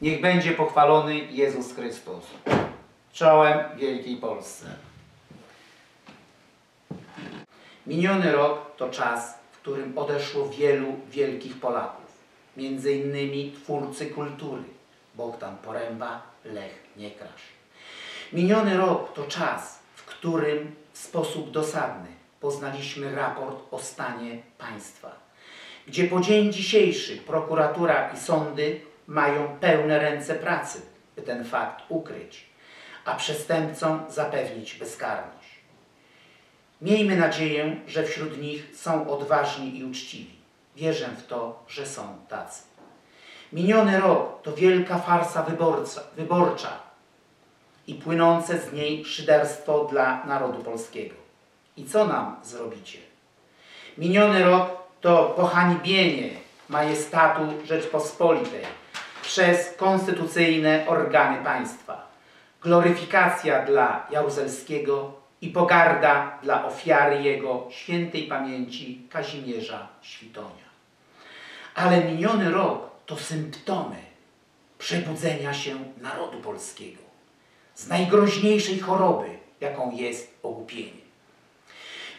Niech będzie pochwalony Jezus Chrystus. Czołem Wielkiej Polsce. Miniony rok to czas, w którym odeszło wielu wielkich Polaków. Między innymi twórcy kultury Bogdan Poręba, Lech Niekrasz. Miniony rok to czas, w którym w sposób dosadny poznaliśmy raport o stanie państwa, gdzie po dzień dzisiejszy prokuratura i sądy mają pełne ręce pracy, by ten fakt ukryć, a przestępcom zapewnić bezkarność. Miejmy nadzieję, że wśród nich są odważni i uczciwi. Wierzę w to, że są tacy. Miniony rok to wielka farsa wyborca, wyborcza i płynące z niej szyderstwo dla narodu polskiego. I co nam zrobicie? Miniony rok to pohańbienie majestatu Rzeczpospolitej przez konstytucyjne organy państwa, gloryfikacja dla Jaruzelskiego i pogarda dla ofiary jego świętej pamięci Kazimierza Świtonia. Ale miniony rok to symptomy przebudzenia się narodu polskiego z najgroźniejszej choroby, jaką jest ogłupienie.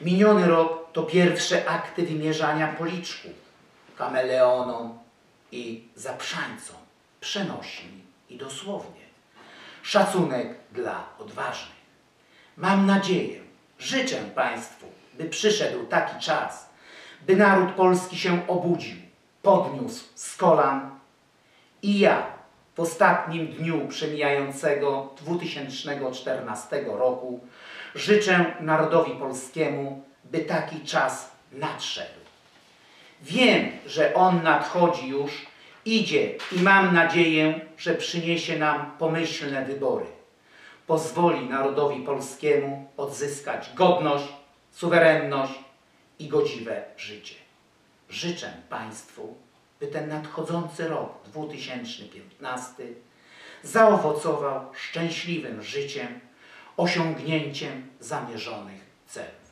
Miniony rok to pierwsze akty wymierzania policzków kameleonom i zaprzańcom, przenośni i dosłownie. Szacunek dla odważnych. Mam nadzieję, życzę Państwu, by przyszedł taki czas, by naród polski się obudził, podniósł z kolan i ja w ostatnim dniu przemijającego 2014 roku życzę narodowi polskiemu, by taki czas nadszedł. Wiem, że on nadchodzi już, idzie i mam nadzieję, że przyniesie nam pomyślne wybory. Pozwoli narodowi polskiemu odzyskać godność, suwerenność i godziwe życie. Życzę Państwu, by ten nadchodzący rok 2015 zaowocował szczęśliwym życiem, osiągnięciem zamierzonych celów.